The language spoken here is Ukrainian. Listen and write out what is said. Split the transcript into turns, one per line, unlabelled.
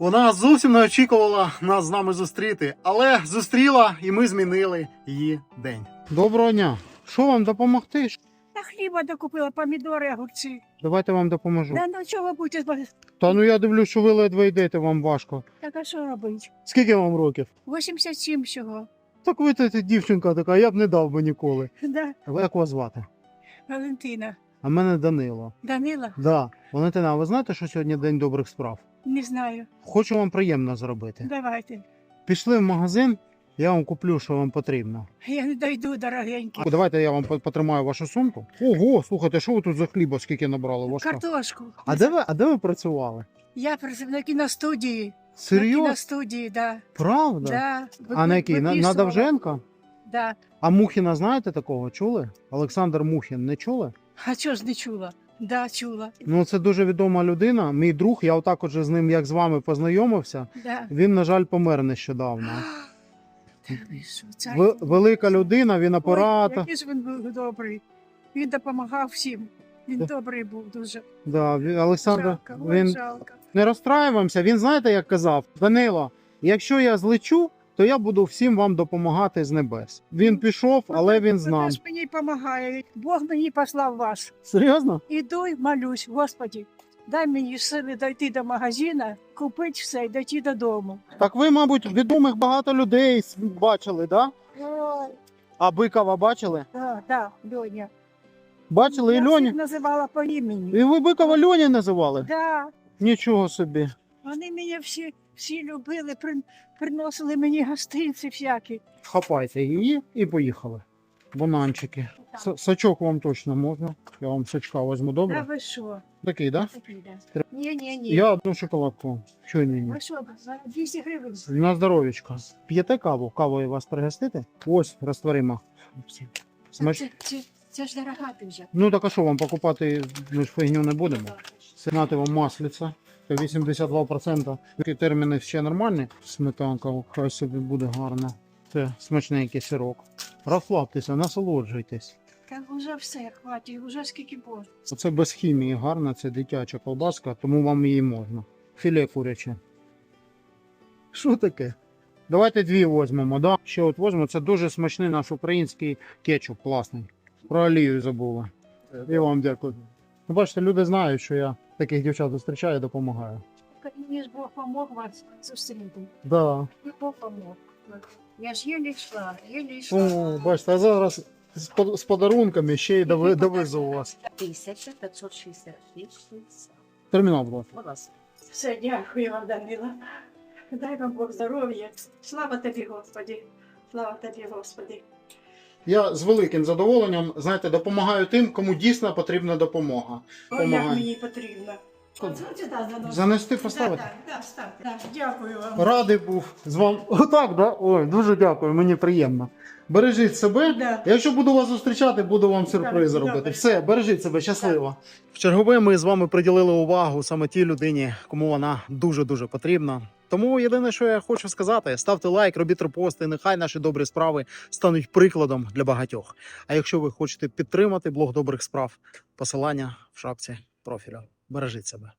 Вона зовсім не очікувала нас з нами зустріти, але зустріла і ми змінили її день. Доброго дня. Що вам допомогти?
Та хліба докупила, помідори, огурці.
Давайте вам допоможу.
Да ну чого будете? з-
Та ну я дивлюсь, що ви ледве йдете, вам важко.
Так а що робити?
Скільки вам років?
87 всього.
Так ви та дівчинка така, я б не дав би ніколи.
Да,
Ви як вас звати?
Валентина.
А мене Данило.
Данила?
Да. Валентина, а ви знаєте, що сьогодні день добрих справ?
Не знаю.
Хочу вам приємно зробити.
Давайте.
Пішли в магазин, я вам куплю, що вам потрібно.
Я не дойду, дорогенькі.
Давайте я вам по- потримаю вашу сумку. Ого, слухайте, що ви тут за хліба, скільки набрали? Важко.
Картошку.
А де ви, а де ви працювали?
Я працюю на кіностудії. На
Серйозно?
кіностудії, да.
Правда?
Да.
А на який? На, на
Виписувала.
Довженка?
Да.
А Мухіна знаєте такого? Чули? Олександр Мухін не чули?
А чого ж не чула? Да, чула.
Ну, це дуже відома людина. Мій друг, я отак от же з ним, як з вами, познайомився.
Да.
Він, на жаль, помер нещодавно.
Та ви що,
велика людина, він
Ой,
оператор.
який ж він був добрий. Він допомагав всім. Він
Да.
добрий був дуже.
Да, він- Олександр,
Жалко, ой,
він
жалко.
не розстраюємося. Він знаєте, як казав, Данило, якщо я злечу, то я буду всім вам допомагати з небес. Він пішов, але він з нами.
ж мені допомагає. Бог мені послав вас.
Серйозно?
Іду і молюсь, Господі, дай мені сили дойти до магазина, купити все і дойти додому.
Так ви, мабуть, відомих багато людей бачили, да? А Бикова бачили?
да, да, Льоня.
Бачили і
Я
Льоні?
всіх називала по імені.
І ви Бикова Льоні називали?
Да,
Нічого собі.
Вони мене всі, всі любили, при- приносили мені гостинці всякі.
Хапайте її і поїхали. Бананчики. С- Сачок вам точно можна. Я вам сачка візьму,
Да
добре?
ви що?
Такий, да?
Такий, да. Ні, ні, ні.
Я одну шоколадку. Чого ні, ні.
Ви що, за 200 гривень?
На здоров'ячко. П'єте каву? Кавою вас пригостити? Ось, розтворимо. Смач...
Це, це, це ж дорога дуже.
Ну так а що вам покупати, ми ж фігню не будемо. Сенати вам маслиця. Це 82%. Такі терміни ще нормальні. Сметанка, хай собі буде гарна. Це смачненький сирок. Розслабтеся, насолоджуйтесь.
Так уже все, хватить, уже скільки можна.
Оце без хімії гарна, це дитяча колбаска, тому вам її можна. Філе куряче. Що таке? Давайте дві візьмемо, да? Ще от візьмемо. Це дуже смачний наш український кетчуп, класний. Про олію забула. І вам дякую. Ну, Бачите, люди знають, що я таких дівчат зустрічаю і допомагаю.
Мені ж Бог помог вас зустріти.
Да.
І Бог помог. Я ж єлі йшла, єлі йшла.
О, бачите, а зараз з, под- з подарунками ще й дови- довезу у вас.
1566.
Термінал, будь ласка.
Будь ласка.
Все, дякую вам, Данила. Дай вам Бог здоров'я. Слава тобі, Господі. Слава тобі, Господі.
Я з великим задоволенням, знаєте, допомагаю тим, кому дійсно потрібна допомога.
Ой, як мені потрібно.
Занести, поставити?
Так, так, так, так, дякую вам.
Радий був з вами. Отак, да? Ой, дуже дякую, мені приємно. Бережіть себе.
Да.
Якщо буду вас зустрічати, буду вам сюрприз
Так,
робити.
добре.
Все, бережіть себе, щасливо. В чергове ми з вами приділили увагу саме тій людині, кому вона дуже дуже потрібна. Тому єдине, що я хочу сказати, ставте лайк, робіть репости. Нехай наші добрі справи стануть прикладом для багатьох. А якщо ви хочете підтримати блог добрих справ, посилання в шапці профілю. Бережіть себе.